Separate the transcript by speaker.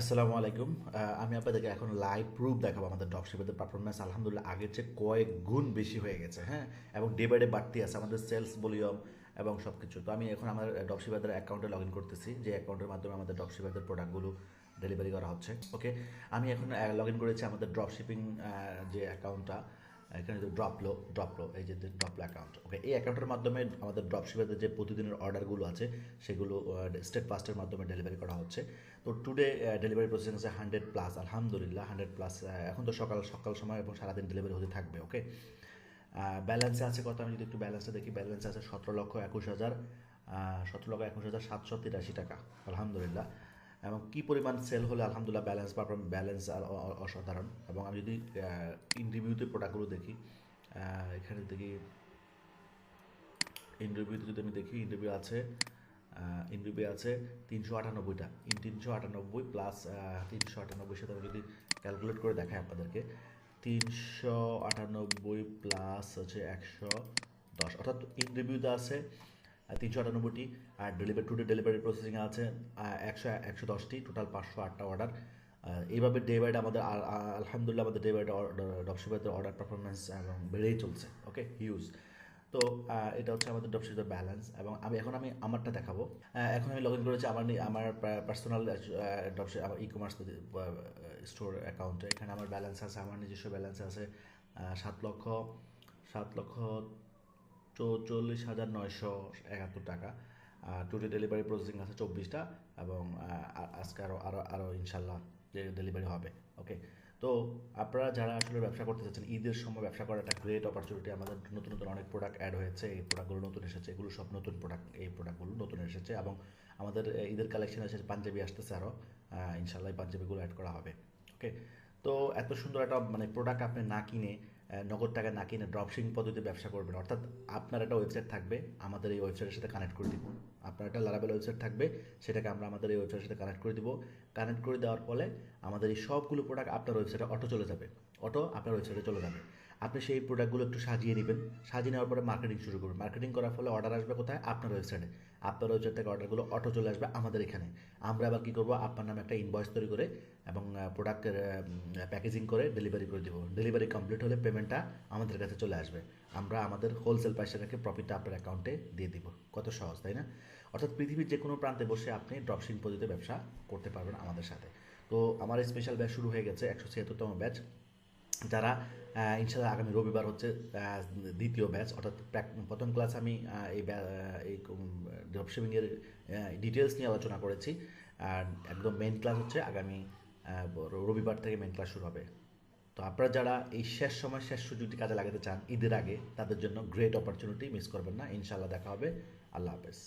Speaker 1: আসসালামু আলাইকুম। আমি আপনাদেরকে এখন লাইভ প্রুফ দেখাবো আমাদের ডকশিপের পারফরমেন্স আলহামদুলিল্লাহ আগের চেয়ে কয়েক গুণ বেশি হয়ে গেছে হ্যাঁ? এবং ডে বাই ডে বাড়তি আছে আমাদের সেলস ভলিউম এবং সব কিছু তো আমি এখন আমার ডকশিবাদের অ্যাকাউন্টে লগ ইন করতেছি, যে অ্যাকাউন্টের মাধ্যমে আমাদের ডকশিবাদের প্রোডাক্টগুলো ডেলিভারি করা হচ্ছে ওকে আমি এখন লগ ইন করেছি আমাদের ড্রপশিপিং যে অ্যাকাউন্টটা এখানে যে ড্রপলো ড্রপলো এই যে ড্রপলো অ্যাকাউন্ট ওকে এই অ্যাকাউন্টের মাধ্যমে আমাদের ড্রপশিপারদের যে প্রতিদিনের অর্ডারগুলো আছে, সেগুলো স্টেট ফাস্টের মাধ্যমে ডেলিভারি করা হচ্ছে। তো টুডে ডেলিভারি প্রসেসিং আছে হান্ড্রেড প্লাস আলহামদুলিল্লাহ হান্ড্রেড প্লাস এখন তো সকাল সকাল সময় এবং সারাদিন ডেলিভারি হতে থাকবে ওকে ব্যালেন্সে আছে কত আমি যদি একটু ব্যালেন্সটা দেখি ব্যালেন্সে আছে সতেরো লক্ষ একুশ হাজার সতেরো লক্ষ একুশ হাজার সাতশো তিরাশি টাকা, আলহামদুলিল্লাহ। এবং কি পরিমাণ সেল হলে, আলহামদুলিল্লাহ ব্যালেন্স বা ব্যালেন্স অসাধারণ। এবং আমি যদি ইন রিভিউতে প্রোডাক্টগুলো দেখি এখানে দেখি ইন্টারভিউতে যদি আমি দেখি ইন্টারভিউ আছে ইন্টারভিউ আছে তিনশো আটানব্বইটা। তিনশো আটানব্বই প্লাস তিনশো আটানব্বই সাথে আমি যদি ক্যালকুলেট করে দেখাই আপনাদেরকে, তিনশো আটানব্বই প্লাস হচ্ছে একশো দশ। অর্থাৎ ইন্টারভিউতে আছে তিনশো আটানব্বইটি, আর delivery today delivery processing আছে একশো একশো দশটি টোটাল পাঁচশো আটটা অর্ডার এইভাবে ডে বাই ডে আমাদের আল- আল- আলহামদুলিল্লাহ আমাদের ডে বাই ডে ডপসিবাদের অর্ডার পারফরমেন্স এবং বেড়েই চলছে ওকে হিউজ তো এটা হচ্ছে আমাদের ডপসিদের ব্যালেন্স এবং আমি, এখন আমি আমারটা দেখাবো। এখন আমি লগ ইন করেছি আমার আমার পার্সোনাল ডপসি আমার ই কমার্স স্টোর অ্যাকাউন্টে এখানে আমার ব্যালেন্স আছে, আমার নিজস্ব ব্যালেন্স আছে সাত লক্ষ সাত লক্ষ চৌচল্লিশ হাজার নয়শো একাত্তর টাকা। টুডে ডেলিভারি প্রসেসিং আছে চব্বিশটা এবং আজকে আরও আরও আরও ইনশাল্লাহ ডেলিভারি হবে ওকে তো আপনারা যারা আসলে ব্যবসা করতে চাচ্ছেন, ঈদের সময় ব্যবসা করার একটা গ্রেট অপরচুনিটি আমাদের নতুন নতুন অনেক প্রোডাক্ট অ্যাড হয়েছে, এই প্রোডাক্টগুলো নতুন এসেছে, এগুলো সব নতুন প্রোডাক্ট এই প্রোডাক্টগুলো নতুন এসেছে এবং আমাদের ঈদের কালেকশন এসেছে পাঞ্জাবি আসতেছে আরও ইনশাল্লাহ পাঞ্জাবিগুলো অ্যাড করা হবে ওকে তো এত সুন্দর একটা মানে প্রোডাক্ট আপনি না কিনে নগদ টাকা না কিনে ড্রপশিং পদ্ধতিতে ব্যবসা করবেন। অর্থাৎ আপনার একটা ওয়েবসাইট থাকবে, আমাদের এই ওয়েবসাইটের সাথে কানেক্ট করে দিব। আপনার একটা লারাবেল ওয়েবসাইট থাকবে, সেটাকে আমরা আমাদের এই ওয়েবসাইটের সাথে কানেক্ট করে দিব। কানেক্ট করে দেওয়ার ফলে আমাদের এই সবগুলো প্রোডাক্ট আপনার ওয়েবসাইটে অটো চলে যাবে। অটো আপনার ওয়েবসাইটে চলে যাবে। আপনি সেই প্রোডাক্টগুলো একটু সাজিয়ে নেবেন। সাজিয়ে নেওয়ার পরে মার্কেটিং শুরু করবেন। মার্কেটিং করার ফলে অর্ডার আসবে কোথায়? আপনার ওয়েবসাইটে আপনার ওয়েবসাইট থেকে অর্ডারগুলো অটো চলে আসবে আমাদের এখানে। আমরা আবার কী করব? আপনার নামে একটা ইনভয়েস তৈরি করে এবং প্রোডাক্টের প্যাকেজিং করে ডেলিভারি করে দেবো। ডেলিভারি কমপ্লিট হলে পেমেন্টটা আমাদের কাছে চলে আসবে। আমরা আমাদের হোলসেল প্রাইসে রেখে প্রফিটটা আপনার অ্যাকাউন্টে দিয়ে দিব। কত সহজ, তাই না? অর্থাৎ পৃথিবীর যে কোনো প্রান্তে বসে আপনি ড্রপশিং পদ্ধতিতে ব্যবসা করতে পারবেন আমাদের সাথে। তো আমার স্পেশাল ব্যাচ শুরু হয়ে গেছে, একশো ছিয়াত্তরতম ব্যাচ যারা ইনশাল্লাহ আগামী রবিবার হচ্ছে দ্বিতীয় ব্যাচ অর্থাৎ প্রথম ক্লাস আমি এই এই ড্রপশিপিংয়ের ডিটেলস নিয়ে আলোচনা করেছি। আর একদম মেন ক্লাস হচ্ছে আগামী রবিবার থেকে মেন ক্লাস শুরু হবে। তো আপনারা যারা এই শেষ সময়, শেষ সুযোগটি কাজে লাগাতে চান ঈদের আগে, তাদের জন্য গ্রেট অপরচুনিটি মিস করবেন না। ইনশাল্লাহ দেখা হবে। আল্লাহ হাফেজ।